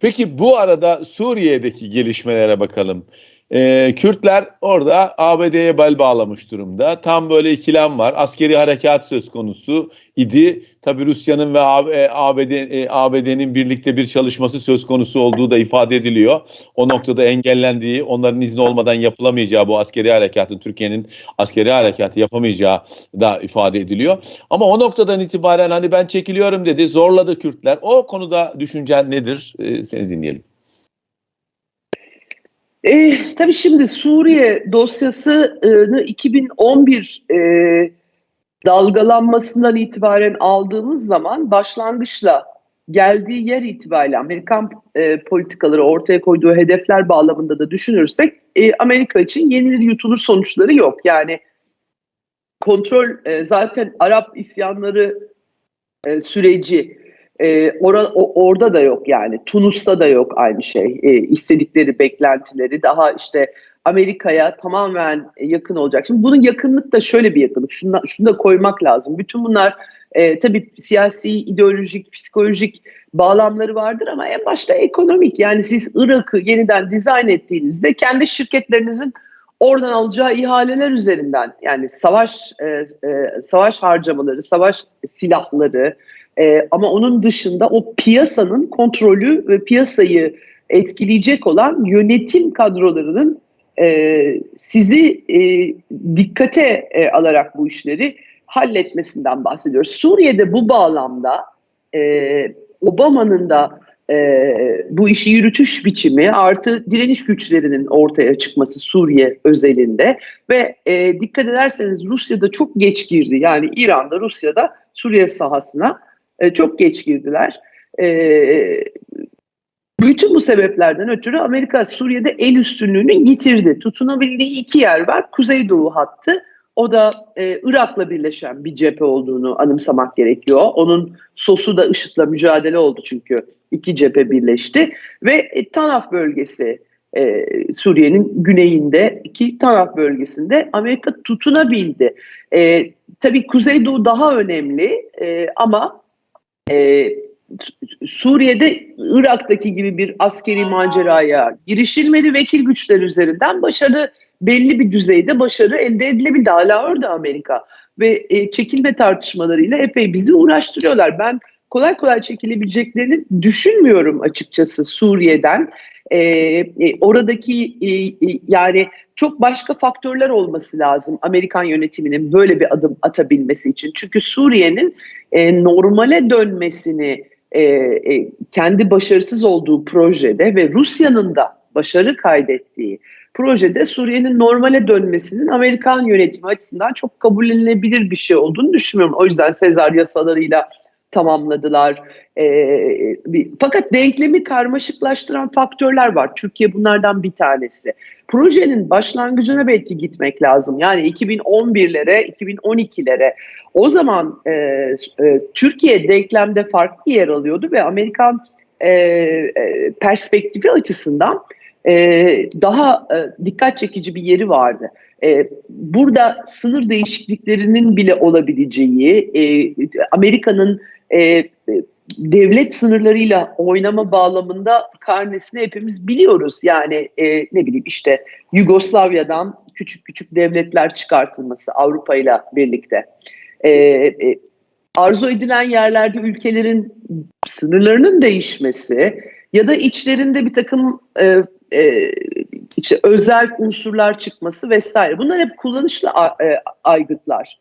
Peki bu arada Suriye'deki gelişmelere bakalım. Ee, Kürtler orada ABD'ye bel bağlamış durumda. Tam böyle ikilem var. Askeri harekat söz konusu idi. Tabi Rusya'nın ve ABD, e, ABD'nin birlikte bir çalışması söz konusu olduğu da ifade ediliyor. O noktada engellendiği, onların izni olmadan yapılamayacağı bu askeri harekatın, Türkiye'nin askeri harekatı yapamayacağı da ifade ediliyor. Ama o noktadan itibaren hani ben çekiliyorum dedi, zorladı Kürtler. O konuda düşüncen nedir? Ee, seni dinleyelim. E, tabii şimdi Suriye dosyasını 2011 e, dalgalanmasından itibaren aldığımız zaman başlangıçla geldiği yer itibariyle Amerikan e, politikaları ortaya koyduğu hedefler bağlamında da düşünürsek e, Amerika için yenilir yutulur sonuçları yok. Yani kontrol e, zaten Arap isyanları e, süreci e, ora, o, orada da yok yani. Tunus'ta da yok aynı şey. E, istedikleri beklentileri daha işte Amerika'ya tamamen yakın olacak. Şimdi bunun yakınlık da şöyle bir yakınlık. Şunu, şunu da koymak lazım. Bütün bunlar e, tabii siyasi, ideolojik, psikolojik bağlamları vardır ama en başta ekonomik. Yani siz Irak'ı yeniden dizayn ettiğinizde kendi şirketlerinizin oradan alacağı ihaleler üzerinden yani savaş e, e, savaş harcamaları, savaş silahları, e, ama onun dışında o piyasanın kontrolü ve piyasayı etkileyecek olan yönetim kadrolarının e, sizi e, dikkate e, alarak bu işleri halletmesinden bahsediyoruz. Suriye'de bu bağlamda e, Obama'nın da e, bu işi yürütüş biçimi artı direniş güçlerinin ortaya çıkması Suriye özelinde ve e, dikkat ederseniz Rusya'da çok geç girdi. Yani İran'da Rusya'da Suriye sahasına e, çok geç girdiler. E, bütün bu sebeplerden ötürü Amerika Suriye'de el üstünlüğünü yitirdi. Tutunabildiği iki yer var. Kuzeydoğu hattı. O da e, Irak'la birleşen bir cephe olduğunu anımsamak gerekiyor. Onun sosu da IŞİD'le mücadele oldu çünkü iki cephe birleşti. Ve e, Tanaf bölgesi e, Suriye'nin güneyinde iki Tanaf bölgesinde Amerika tutunabildi. E, tabii Kuzeydoğu daha önemli e, ama e, Suriye'de Irak'taki gibi bir askeri maceraya girişilmedi. Vekil güçler üzerinden başarı belli bir düzeyde başarı elde edilebildi. Hala orada Amerika ve e, çekilme tartışmalarıyla epey bizi uğraştırıyorlar. Ben kolay kolay çekilebileceklerini düşünmüyorum açıkçası Suriye'den. E, e, oradaki e, e, yani çok başka faktörler olması lazım Amerikan yönetiminin böyle bir adım atabilmesi için. Çünkü Suriye'nin e, normale dönmesini e, e, kendi başarısız olduğu projede ve Rusya'nın da başarı kaydettiği projede Suriye'nin normale dönmesinin Amerikan yönetimi açısından çok kabul edilebilir bir şey olduğunu düşünmüyorum. O yüzden Sezar yasalarıyla tamamladılar. Ee, bir, fakat denklemi karmaşıklaştıran faktörler var. Türkiye bunlardan bir tanesi. Projenin başlangıcına belki gitmek lazım. Yani 2011'lere, 2012'lere. O zaman e, e, Türkiye denklemde farklı yer alıyordu ve Amerikan e, e, perspektifi açısından e, daha e, dikkat çekici bir yeri vardı. E, burada sınır değişikliklerinin bile olabileceği, e, Amerika'nın e, devlet sınırlarıyla oynama bağlamında karnesini hepimiz biliyoruz. Yani ne bileyim işte Yugoslavya'dan küçük küçük devletler çıkartılması Avrupa ile birlikte. E, e, arzu edilen yerlerde ülkelerin sınırlarının değişmesi ya da içlerinde bir takım e, e, işte özel unsurlar çıkması vesaire. Bunlar hep kullanışlı e, aygıtlar.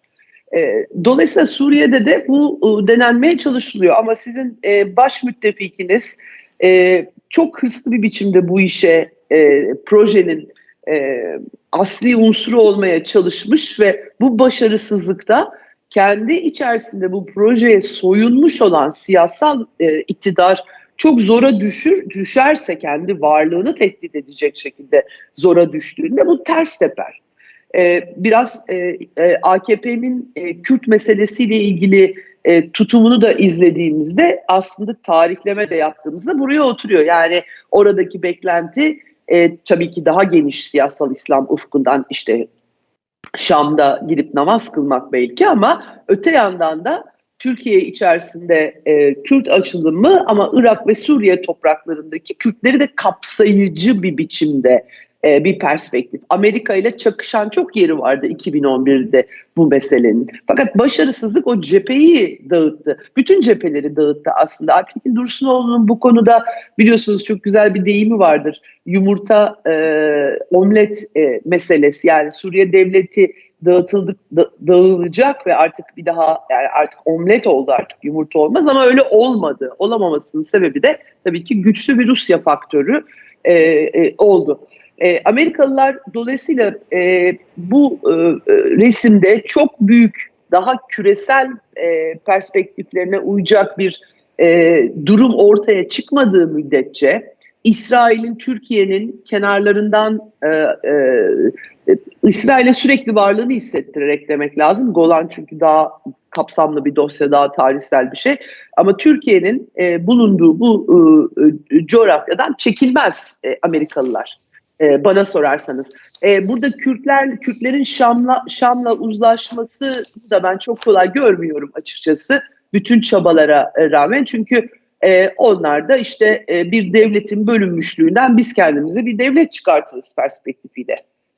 E, dolayısıyla Suriye'de de bu e, denenmeye çalışılıyor ama sizin baş müttefikiniz çok hırslı bir biçimde bu işe projenin asli unsuru olmaya çalışmış ve bu başarısızlıkta kendi içerisinde bu projeye soyunmuş olan siyasal iktidar çok zora düşür düşerse kendi varlığını tehdit edecek şekilde zora düştüğünde bu ters teper e, biraz e, e, AKP'nin e, Kürt meselesiyle ilgili e, tutumunu da izlediğimizde aslında tarihleme de yaptığımızda buraya oturuyor. Yani oradaki beklenti e, tabii ki daha geniş siyasal İslam ufkundan işte Şam'da gidip namaz kılmak belki ama öte yandan da Türkiye içerisinde e, Kürt açılımı ama Irak ve Suriye topraklarındaki Kürtleri de kapsayıcı bir biçimde e, bir perspektif. Amerika ile çakışan çok yeri vardı 2011'de bu meselenin. Fakat başarısızlık o cepheyi dağıttı. Bütün cepheleri dağıttı aslında. Akif'in Dursunoğlu'nun bu konuda biliyorsunuz çok güzel bir deyimi vardır. Yumurta e, omlet e, meselesi yani Suriye devleti dağıtıldık da, dağılacak ve artık bir daha yani artık omlet oldu artık yumurta olmaz ama öyle olmadı. Olamamasının sebebi de tabii ki güçlü bir Rusya faktörü e, e, oldu. E, Amerikalılar dolayısıyla e, bu e, resimde çok büyük, daha küresel e, perspektiflerine uyacak bir e, durum ortaya çıkmadığı müddetçe İsrail'in Türkiye'nin kenarlarından e, e, İsrail'e sürekli varlığını hissettirerek demek lazım. Golan çünkü daha kapsamlı bir dosya, daha tarihsel bir şey. Ama Türkiye'nin e, bulunduğu bu e, coğrafyadan çekilmez e, Amerikalılar. E, bana sorarsanız. E, burada Kürtler, Kürtlerin Şam'la Şam'la uzlaşması da ben çok kolay görmüyorum açıkçası. Bütün çabalara rağmen çünkü e, onlar da işte e, bir devletin bölünmüşlüğünden biz kendimize bir devlet çıkartırız perspektifiyle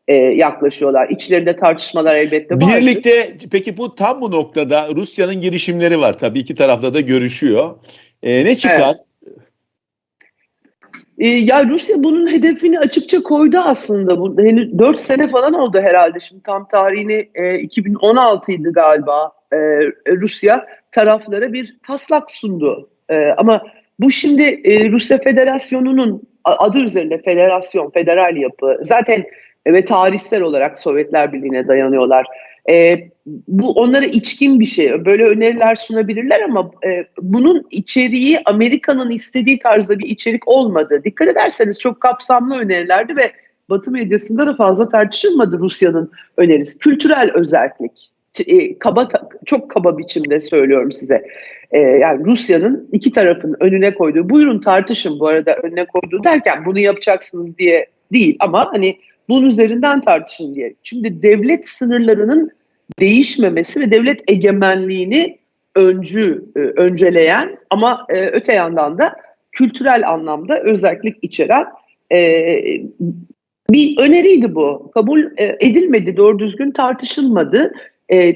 e, yaklaşıyorlar. İçlerinde tartışmalar elbette var. Birlikte peki bu tam bu noktada Rusya'nın girişimleri var tabii iki tarafta da görüşüyor. E, ne çıkar? Evet. Ya Rusya bunun hedefini açıkça koydu aslında. Bu henüz 4 sene falan oldu herhalde. Şimdi tam tarihini e, 2016 idi galiba. E, Rusya taraflara bir taslak sundu. E, ama bu şimdi e, Rusya Federasyonu'nun adı üzerinde federasyon, federal yapı. Zaten ve tarihsel olarak Sovyetler Birliği'ne dayanıyorlar. E, bu onlara içkin bir şey. Böyle öneriler sunabilirler ama e, bunun içeriği Amerika'nın istediği tarzda bir içerik olmadı. Dikkat ederseniz çok kapsamlı önerilerdi ve Batı medyasında da fazla tartışılmadı Rusya'nın önerisi. Kültürel özellik. E, kaba çok kaba biçimde söylüyorum size. E, yani Rusya'nın iki tarafın önüne koyduğu, buyurun tartışın bu arada önüne koyduğu derken bunu yapacaksınız diye değil ama hani bunun üzerinden tartışın diye. Şimdi devlet sınırlarının değişmemesi ve devlet egemenliğini öncü e, önceleyen ama e, öte yandan da kültürel anlamda özellik içeren e, bir öneriydi bu. Kabul edilmedi, doğru düzgün tartışılmadı.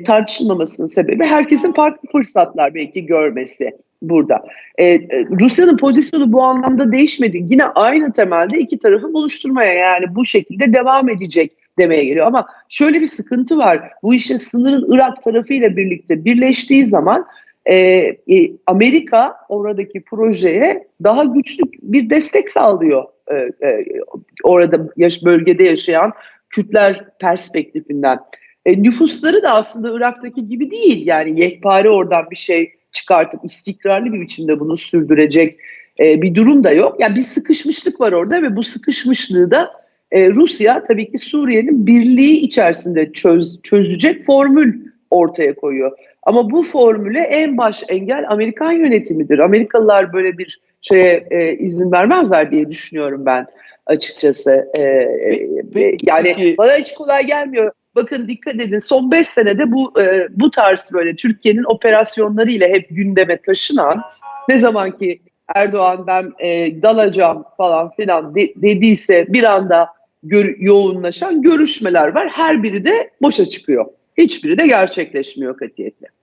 Tartışılmamasının sebebi herkesin farklı fırsatlar belki görmesi burada. E, e, Rusya'nın pozisyonu bu anlamda değişmedi. Yine aynı temelde iki tarafı buluşturmaya yani bu şekilde devam edecek demeye geliyor. Ama şöyle bir sıkıntı var. Bu işin sınırın Irak tarafıyla birlikte birleştiği zaman e, e, Amerika oradaki projeye daha güçlü bir destek sağlıyor. E, e, orada yaş, bölgede yaşayan Kürtler perspektifinden. E, nüfusları da aslında Irak'taki gibi değil. Yani yekpare oradan bir şey çıkartıp istikrarlı bir biçimde bunu sürdürecek e, bir durum da yok. Yani bir sıkışmışlık var orada ve bu sıkışmışlığı da e, Rusya tabii ki Suriye'nin birliği içerisinde çöz, çözecek formül ortaya koyuyor. Ama bu formüle en baş engel Amerikan yönetimidir. Amerikalılar böyle bir şeye e, izin vermezler diye düşünüyorum ben açıkçası. E, e, yani bana hiç kolay gelmiyor. Bakın dikkat edin son 5 senede bu e, bu tarz böyle Türkiye'nin operasyonları ile hep gündeme taşınan ne zaman ki Erdoğan ben e, dalacağım falan filan de, dediyse bir anda gör, yoğunlaşan görüşmeler var. Her biri de boşa çıkıyor. Hiçbiri de gerçekleşmiyor katiyetle.